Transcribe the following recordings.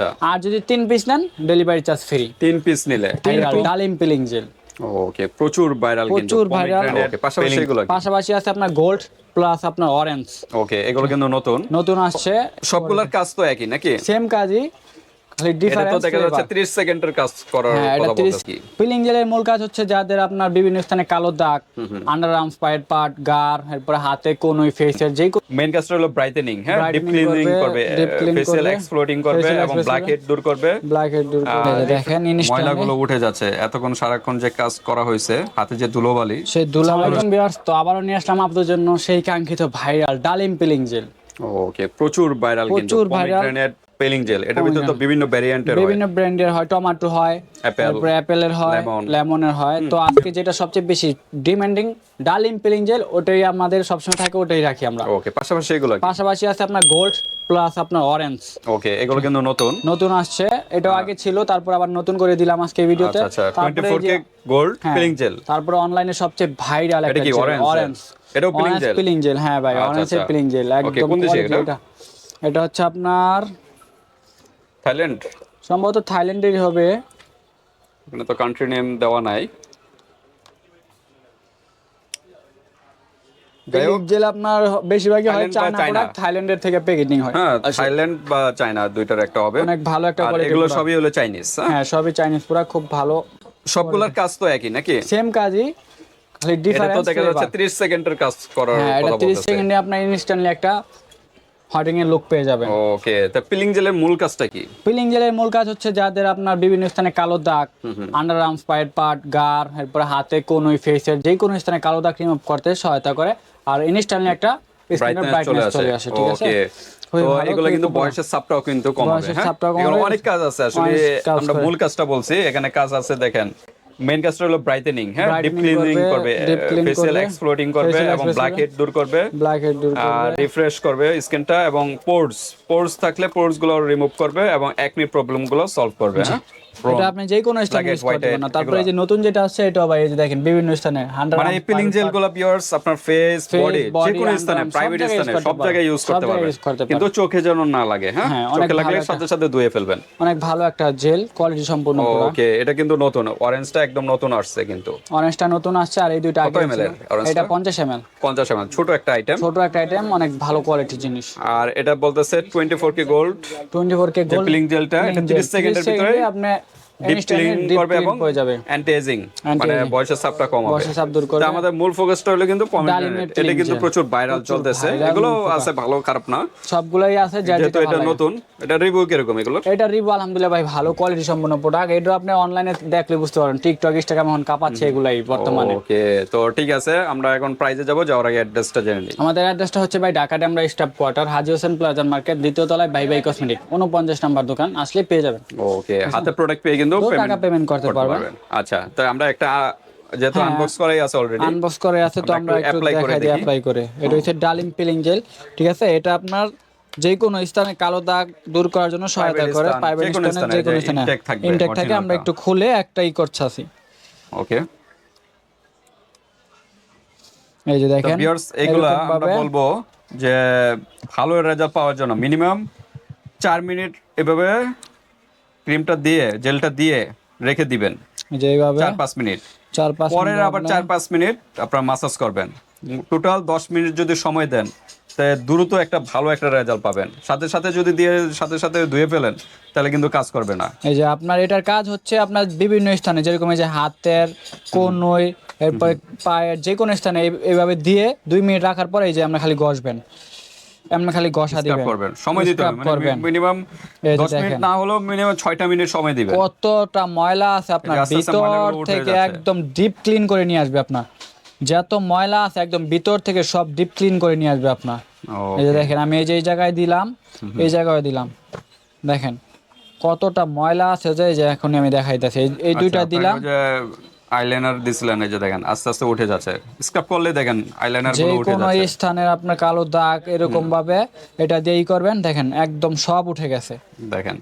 আচ্ছা। আর যদি তিন পিস নেন ডেলিভারি চার্জ ফ্রি তিন পিস নিলে। ডালিম পিলিং জেল ওকে প্রচুর ভাইরাল কিন্তু। প্রচুর ভাইরাল ওকে পাশাপাশি এগুলো পাশাপাশি আছে আপনার গোল্ড প্লাস আপনার অরেঞ্জ ওকে এগুলো কিন্তু নতুন। নতুন আসছে। সবগুলোর কাজ তো একই নাকি? সেম কাজই। খালি তো দেখা যাচ্ছে 30 সেকেন্ডের কাজ করার কথা তিরিশ পিলিং জেলের মূল কাজ হচ্ছে যাদের আপনার বিভিন্ন স্থানে কালো দাগ আন্ডার আর্মস পায়ের পাট গার এরপরে হাতে কোন ফেসের যেই মেইন কাজটা হলো ব্রাইটেনিং হ্যাঁ? ডিপ ক্লিনিং করবে, করবে deep clean ফেসিয়াল এক্সপ্লোডিং করবে এবং ব্ল্যাক হেড দূর করবে। ব্ল্যাক হেড দূর করে দেখেন ময়লাগুলো উঠে যাচ্ছে। এতক্ষণ সারাক্ষণ যে কাজ করা হয়েছে হাতে যে ধুলোবালি সেই বিয়ার্স তো আবারও নিয়ে আসলাম আপনাদের জন্য সেই কাঙ্ক্ষিত ভাইরাল ডালিম পিলিং জেল ওকে প্রচুর ভাইরাল কিন্তু। পমিগ্রেনেট পেলিং জেল এটার ভিতরে তো বিভিন্ন ভ্যারিয়েন্টের হয়। বিভিন্ন ব্র্যান্ডের হয় টমেটো হয় তারপরে অ্যাপেলের হয় লেমনের হয়। তো আজকে যেটা সবচেয়ে বেশি ডিমান্ডিং ডালিম পিলিং জেল ওটাই আমাদের সবসময় থাকে ওটাই রাখি আমরা। ওকে পাশাপাশি এগুলো পাশাপাশি আছে আপনার গোল্ড প্লাস আপনার অরেঞ্জ ওকে এগুলো কিন্তু নতুন। নতুন আসছে এটাও আগে ছিল তারপর আবার নতুন করে দিলাম আজকে ভিডিওতে। আচ্ছা আচ্ছা তারপরে গোল্ড হ্যাঁ, পেলিং জেল তারপরে অনলাইনে সবচেয়ে ভাইরাল একটা জেল? অরেঞ্জ এটাও peeling gel? পিলিং জেল হ্যাঁ ভাই আচ্ছা। পিলিং জেল একদম? এটা। এটা হচ্ছে আপনার থাইল্যান্ড? সম্ভবত থাইল্যান্ডেরই হবে। এখানে তো কান্ট্রি নেম দেওয়া নাই। জেল আপনার বেশিরভাগই হয় চায়না। থাইল্যান্ডের থেকে প্যাকেটিং হয়। হ্যাঁ থাইল্যান্ড বা চায়না দুইটার একটা হবে। অনেক ভালো একটা কোয়ালিটি এগুলো সবই হলো চাইনিজ হ্যাঁ? সবই চাইনিজ প্রোডাক্ট খুব ভালো সবগুলোর কাজ তো একই নাকি? সেম কাজই খালি এটা তো ডিফারেন্স দেখা যাচ্ছে 30 সেকেন্ডের কাজ করার হ্যাঁ এটা কথা 30 সেকেন্ডে আপনার ইনস্ট্যান্টলি একটা হটিং এর লুক পেয়ে যাবেন। ওকে তা পিলিং জেলের মূল কাজটা কি? পিলিং জেলের মূল কাজ হচ্ছে যাদের আপনার বিভিন্ন স্থানে কালো দাগ আন্ডার আর্মস পায়ের পাট গার এরপরে হাতে কোন ওই ফেসের যে কোনো স্থানে কালো দাগ রিমুভ করতে সহায়তা করে। আর ইনস্ট্যান্টলি একটা স্কিনের ব্রাইটনেস চলে আসে। ঠিক আছে? এগুলো কিন্তু বয়সের চাপটাও কিন্তু বয়সের হ্যাঁ? কমাবে। অনেক কাজ আছে আসলে আমরা মূল কাজটা বলছি এখানে কাজ আছে দেখেন। মেইন কাজটা হলো ব্রাইটেনিং হ্যাঁ? ডিপ ক্লিনিং করবে, ফেসিয়াল এক্সপ্লোডিং করবে এবং ব্ল্যাক হেড দূর করবে। ব্ল্যাক হেড দূর আর করবে রিফ্রেশ করবে স্কিনটা এবং পোর্স পোর্স থাকলে পোর্সগুলো রিমুভ করবে এবং একনি প্রবলেমগুলো সলভ করবে হ্যাঁ? এটা আপনি যে কোনো Blackhead, ইউজ করতে পারেন। তারপরে এই যে নতুন যেটা আছে এটাও ভাই এই যে দেখেন বিভিন্ন স্থানে হান্ড্রেড মানে এই পিলিং জেলগুলো পিওরস আপনার ফেস বডি যে কোনো স্থানে প্রাইভেট স্থানে সব জায়গায় ইউজ করতে পারবেন। কিন্তু চোখে যেন না লাগে হ্যাঁ? হ্যাঁ, চোখে লাগলে সাথে সাথে ধুয়ে ফেলবেন। অনেক ভালো একটা জেল কোয়ালিটি সম্পূর্ণ পুরো ওকে এটা কিন্তু নতুন। অরেঞ্জটা একদম নতুন আসছে কিন্তু। অরেঞ্জটা নতুন আসছে আর এই দুইটা আগে ছিল। এটা টা? পঞ্চাশ এম এল পঞ্চাশ এমএল ছোট একটা আইটেম ছোট একটা আইটেম অনেক ভালো কোয়ালিটি জিনিস। আর এটা বলতেছে twenty four K gold twenty four K gold peeling gel টা, এটা 30 সেকেন্ডের ভিতরে আপনি হয়ে যাবে। অ্যান্টি এজিং মানে বয়সের চাপটা কমাবে বয়সের চাপ দূর করবে। আমাদের মূল ফোকাসটা হলো কিন্তু ডালিমের এটা কিন্তু প্রচুর ভাইরাল চলতেছে। এগুলো আছে ভালো খারাপ না। সবগুলাই আছে যেহেতু এটা নতুন এটা রিভিউ কীরকম এগুলো? এটা রিভিউ আলহামদুলিল্লাহ ভাই ভালো কোয়ালিটি সম্পন্ন প্রোডাক্ট এটা আপনি অনলাইনে দেখলে বুঝতে পারেন টিকটক ইনস্টাগ্রাম এখন কাঁপাচ্ছে এগুলাই বর্তমানে। ওকে তো ঠিক আছে আমরা এখন প্রাইজে যাব যাওয়ার আগে অ্যাড্রেসটা জেনে নিই। আমাদের অ্যাড্রেসটা হচ্ছে ভাই ঢাকা ডেমরা স্টাফ কোয়ার্টার হাজি হোসেন প্লাজার মার্কেট দ্বিতীয় তলায় ভাই ভাই কসমেটিক উনপঞ্চাশ নাম্বার দোকান আসলে পেয়ে যাবেন। ওকে হাতে প্রোডাক্ট পেয়ে কিন্তু টাকা পেমেন্ট করতে পারবেন। আচ্ছা তো আমরা একটা যেহেতু হ্যাঁ। আনবক্স করাই আছে অলরেডি আনবক্স করে আছে তো আমরা একটু দেখাই দিই। অ্যাপ্লাই করে। এটা হচ্ছে ডালিম পিলিং জেল ঠিক আছে? এটা আপনার যে কোনো স্থানে কালো দাগ দূর করার জন্য সহায়তা করে প্রাইভেট স্থানে যে কোনো স্থানে ইনটেক থাকে আমরা একটু খুলে একটাই করছি ওকে এই যে দেখেন ভিউয়ার্স এগুলা আমরা বলব যে ভালো রেজাল্ট পাওয়ার জন্য মিনিমাম চার মিনিট এভাবে ক্রিমটা দিয়ে জেলটা দিয়ে রেখে দিবেন। এই যে চার পাঁচ মিনিট। চার পাঁচ পরের আবার চার পাঁচ মিনিট আপনার মাসাজ করবেন। টোটাল দশ মিনিট যদি সময় দেন দ্রুত একটা ভালো একটা রেজাল্ট পাবেন। সাথে সাথে যদি দিয়ে সাথে সাথে ধুয়ে ফেলেন তাহলে কিন্তু কাজ করবে না। এই যে আপনার এটার কাজ হচ্ছে আপনার বিভিন্ন স্থানে যেরকম এই যে হাতের কোনই এরপরে পায়ের যে কোনো স্থানে এইভাবে দিয়ে দুই মিনিট রাখার পরে এই যে আমরা খালি ঘষবেন। আপনি খালি স্ক্রাব দিবেন। করবেন। সময় দিতে হবে মিনিমাম যে দশ মিনিট না হলেও মিনিমাম ছয়টা মিনিট সময় দিবেন। কতটা ময়লা আছে আপনার? ভিতর থেকে একদম ডিপ ক্লিন করে নিয়ে আসবে আপনার। যত ময়লা আছে একদম ভিতর থেকে সব ডিপ ক্লিন করে নিয়ে আসবে আপনার। এই যে দেখেন আমি এই যে এই জায়গায় দিলাম এই জায়গায় দিলাম। দেখেন কতটা ময়লা আছে যে এই যে এখন আমি দেখাইতেছি। এই- আচ্ছা, দুইটা দিলাম। আইলাইনার দিছিলেন এই যে দেখেন আস্তে আস্তে উঠে যাচ্ছে। স্ক্রাব করলে দেখেন আইলাইনারগুলো উঠে যাচ্ছে। স্থানের আপনার কালো দাগ এরকম ভাবে এটা দিয়েই করবেন দেখেন একদম সব উঠে গেছে। দেখেন।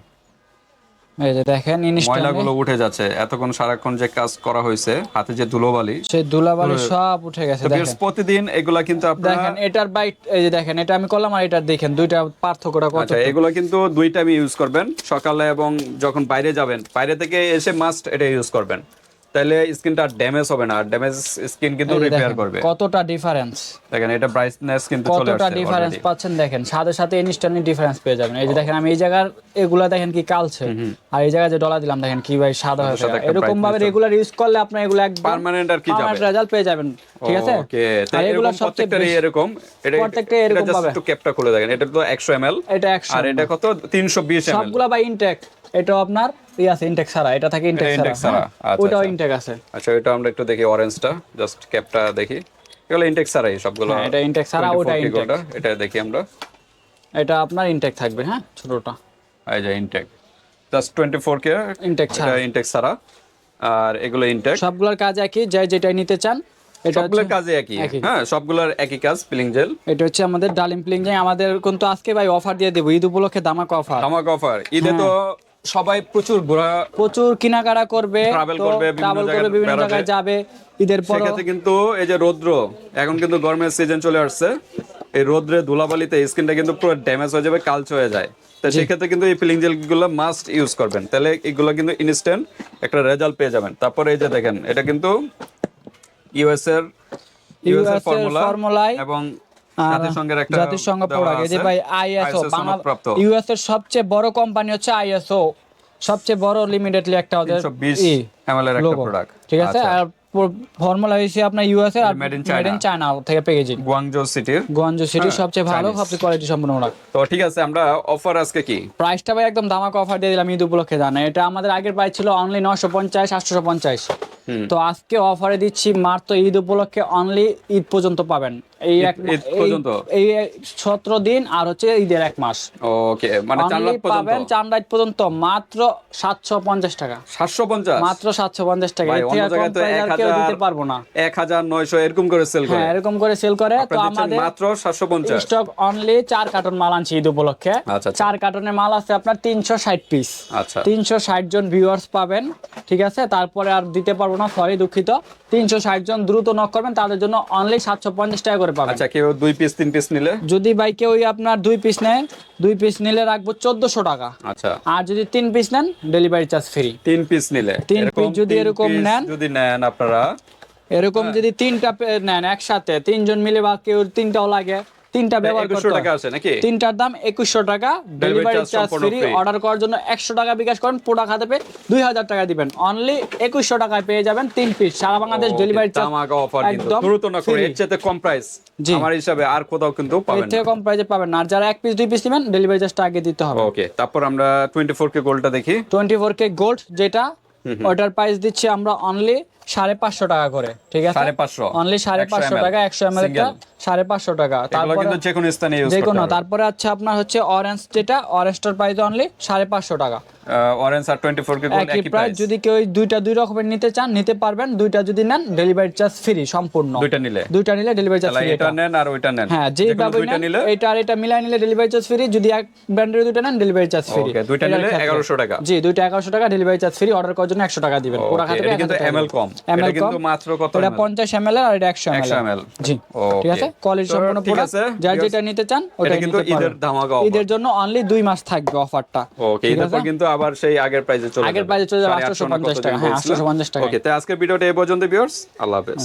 এই যে দেখেন ময়লাগুলো উঠে যাচ্ছে। এতক্ষণ সারাক্ষণ যে কাজ করা হয়েছে হাতে যে ধুলোবালি সেই ধুলাবালি সব উঠে গেছে দেখেন। প্রতিদিন এগুলা কিন্তু আপনারা দেখেন এটার বাইট এই যে দেখেন এটা আমি করলাম আর এটার দেখেন দুইটা পার্থক্যটা কত আচ্ছা এগুলো কিন্তু দুই টাইম ইউজ করবেন সকালে এবং যখন বাইরে যাবেন বাইরে থেকে এসে মাস্ট এটা ইউজ করবেন। তাহলে স্কিনটা ড্যামেজ হবে না ড্যামেজ স্কিন কিন্তু রিপেয়ার করবে। কতটা ডিফারেন্স দেখেন এটা ব্রাইটনেস কিন্তু চলে আসছে কতটা ডিফারেন্স পাচ্ছেন দেখেন সাথে সাথে ইনস্ট্যান্টলি ডিফারেন্স পেয়ে যাবেন। এই যে দেখেন আমি এই জায়গার এগুলা দেখেন কি কালছে। আর এই জায়গায় যে ডলা দিলাম দেখেন কি ভাই সাদা হয়ে একটা এরকম ভাবে রেগুলার ইউজ করলে আপনি এগুলো একদম পার্মানেন্ট আর কি যাবে? রেজাল্ট পেয়ে যাবেন ঠিক আছে? ওকে আর তাই এগুলো প্রত্যেকটারই এরকম। এটা প্রত্যেকটা এরকম পাবে। একটু ক্যাপটা খুলে দেখেন। এটা তো 100 ml এটা একশো আর এটা কত? 320 ml সবগুলা ভাই ইনটেক এটা আপনার আছে ইনটেক ছাড়া এটা থাকে ইনটেক ছাড়া হ্যাঁ, আচ্ছা, ওটাও আচ্ছা। ইনটেক আছে। আচ্ছা আমরা একটু দেখি অরেঞ্জটা জাস্ট ক্যাপটা দেখি। এগুলো ইনটেক্স ছাড়াই সবগুলো হ্যাঁ, এটা ছাড়া, ওটা কি intake। কোনটা? এটা দেখি আমরা। এটা আপনার ইনটেক থাকবে হ্যাঁ? ছোটটা। এই যে ইনটেক জাস্ট 24 কে ইনটেক ছাড়া ইনটেক ছাড়া আর এগুলো ইনটেক সবগুলোর কাজ একই যাই যেটা নিতে চান এটা সবগুলোর কাজে একই। হ্যাঁ সবগুলোর একই কাজ পিলিং জেল এটা হচ্ছে আমাদের ডালিম প্লিং যাই আমাদের কিন্তু আজকে ভাই অফার দিয়ে দেবো ঈদ উপলক্ষে দামাক অফার ধামাক অফার ঈদে তো সবাই প্রচুর ঘোরা প্রচুর কেনাকাটা করবে তো করবে, বিভিন্ন জায়গায় করবে বিভিন্ন জায়গায় যাবে ঈদের পর সেক্ষেত্রে কিন্তু এই যে রৌদ্র এখন কিন্তু গরমের সিজন চলে আসছে। এই রোদ্রে ধুলাবালিতে স্কিনটা কিন্তু পুরো ড্যামেজ হয়ে যাবে কালচ হয়ে যায়। তো সেক্ষেত্রে কিন্তু এই ফিলিং জেলগুলো মাস্ট ইউজ করবেন। তাহলে এগুলো কিন্তু ইনস্ট্যান্ট একটা রেজাল্ট পেয়ে যাবেন। তারপরে এই যে দেখেন এটা কিন্তু ইউএস এর ইউএস এর ফর্মুলা এবং জাতিসংঘ প্রোডাক্ট এই যে ভাই আইএসও ইউএস এর সবচেয়ে বড় কোম্পানি হচ্ছে আইএসও সবচেয়ে বড় লিমিটেডলি একটা ওদের 320 ই, ml এর একটা প্রোডাক্ট ঠিক আছে? আর ফর্মুলা হয়েছে আপনার ইউএস এর মেড ইন চায়না থেকে প্যাকেজিং গুয়াংজো সিটির গোয়াঞ্জু সিটি সবচেয়ে ভালো সবচেয়ে কোয়ালিটি সম্পন্ন প্রোডাক্ট তো ঠিক আছে আমরা অফার আজকে কি? প্রাইসটা ভাই একদম দামাকা অফার দিয়ে দিলাম ঈদ উপলক্ষে জানা এটা আমাদের আগের প্রাইস ছিল অনলি নশো পঞ্চাশ আটশো পঞ্চাশ। তো আজকে অফারে দিচ্ছি মাত্র ঈদ উপলক্ষে অনলি ঈদ পর্যন্ত পাবেন। এই এক পর্যন্ত? এই সতেরো দিন আর হচ্ছে ঈদের এক মাস। ওকে মানে চার লাখ পাবেন চার রাত পর্যন্ত মাত্র সাতশো পঞ্চাশ টাকা। সাতশো পঞ্চাশ? মাত্র সাতশো পঞ্চাশ টাকা। কেউ দিতে পারব না। এক হাজার নয়শো এরকম করে সেল করে। হ্যাঁ এরকম করে সেল করে। তো আমাদের মাত্র সাতশো পঞ্চাশ। স্টক অনলি চার কার্টন মাল আনছি ঈদ উপলক্ষে। আচ্ছা, আচ্ছা। চার কার্টনের মাল আছে আপনার তিনশো ষাট পিস আচ্ছা। তিনশো ষাট জন ভিউয়ার্স পাবেন ঠিক আছে? তারপরে আর দিতে পারব না সরি দুঃখিত। তিনশো ষাট জন দ্রুত নক করবেন তাদের জন্য অনলি সাতশো পঞ্চাশ টাকা করে পাবেন। আচ্ছা কেউ দুই পিস তিন পিস নিলে? যদি ভাই কেউ আপনার দুই পিস নেন দুই পিস নিলে রাখব চোদ্দশো টাকা। আচ্ছা। আর যদি তিন পিস নেন ডেলিভারি চার্জ ফ্রি তিন পিস নিলে? তিন পিস যদি এরকম নেন, যদি নেন আপনারা? এরকম হ্যাঁ। যদি তিনটা নেন একসাথে তিনজন মিলে বা কেউ তিনটাও লাগে তিনটা ব্যবহার করতে টাকা আছে নাকি? তিনটার দাম একুশশো টাকা। ডেলিভারি চার্জ ফ্রি অর্ডার করার জন্য একশো টাকা বিকাশ করেন প্রোডাক্ট হাতে পেয়ে দুই হাজার টাকা দিবেন। অনলি একুশশো টাকায় পেয়ে যাবেন তিন পিস সারা বাংলাদেশ ডেলিভারি চার্জ আমাকে অফার কিন্তু। দ্রুত না করে। এর কম প্রাইস আমার হিসাবে আর কোথাও কিন্তু এর পাবেন না। কম প্রাইসে পাবেন না। আর যারা এক পিস দুই পিস নেবেন ডেলিভারি চার্জটা আগে দিতে হবে। ওকে তারপর আমরা টোয়েন্টি ফোর কে গোলটা দেখি টোয়েন্টি ফোর কে গোল্ড যেটা ওটার প্রাইস দিচ্ছি আমরা অনলি সাড়ে পাঁচশো টাকা করে ঠিক আছে? সাড়ে পাঁচশো। অনলি সাড়ে পাঁচশো টাকা একশো এম এল। সাড়ে পাঁচশো টাকা। তারপরে কিন্তু যে কোনো স্থানে যে কোনো। তারপরে আছে আপনার হচ্ছে অরেঞ্জ যেটা অরেঞ্জটার প্রাইস অনলি সাড়ে পাঁচশো টাকা। অরেঞ্জ আর টোয়েন্টি ফোর একই একই প্রাইস প্রাইস যদি কেউ দুইটা দুই রকমের নিতে চান নিতে পারবেন। দুইটা যদি নেন ডেলিভারি চার্জ ফ্রি সম্পূর্ণ। দুইটা নিলে। দুইটা নিলে ডেলিভারি চার্জ ফ্রি এটা নেন আর ওইটা নেন। হ্যাঁ ভাবে নিলে এটা আর এটা মিলাই নিলে ডেলিভারি চার্জ ফ্রি যদি এক ব্র্যান্ডের দুইটা নেন ডেলিভারি চার্জ ফ্রি Okay, দুইটা নিলে 1100 টাকা। জি দুইটা টাকা ডেলিভারি চার্জ ফ্রি অর্ডার করার জন্য একশো টাকা দিবেন। পুরো খাতে এটা কিন্তু কম। কিন্তু মাত্র কত এটা আর এটা 100 জি ঠিক আছে? কোয়ালিটি তো সম্পূর্ণ প্রোডাক্ট যার যেটা নিতে চান ওটা কিন্তু ঈদের ধামাকা অফার ঈদের জন্য অনলি দুই মাস থাকবে অফারটা ওকে এরপর কিন্তু আবার সেই আগের প্রাইসে চলে আগের যাবে। আগের প্রাইসে চলে যাবে সাড়ে আটশো না 850 টাকা, হ্যাঁ, 850 টাকা। ওকে তো আজকের ভিডিওটা এই পর্যন্ত ভিউয়ার্স আল্লাহ হাফেজ।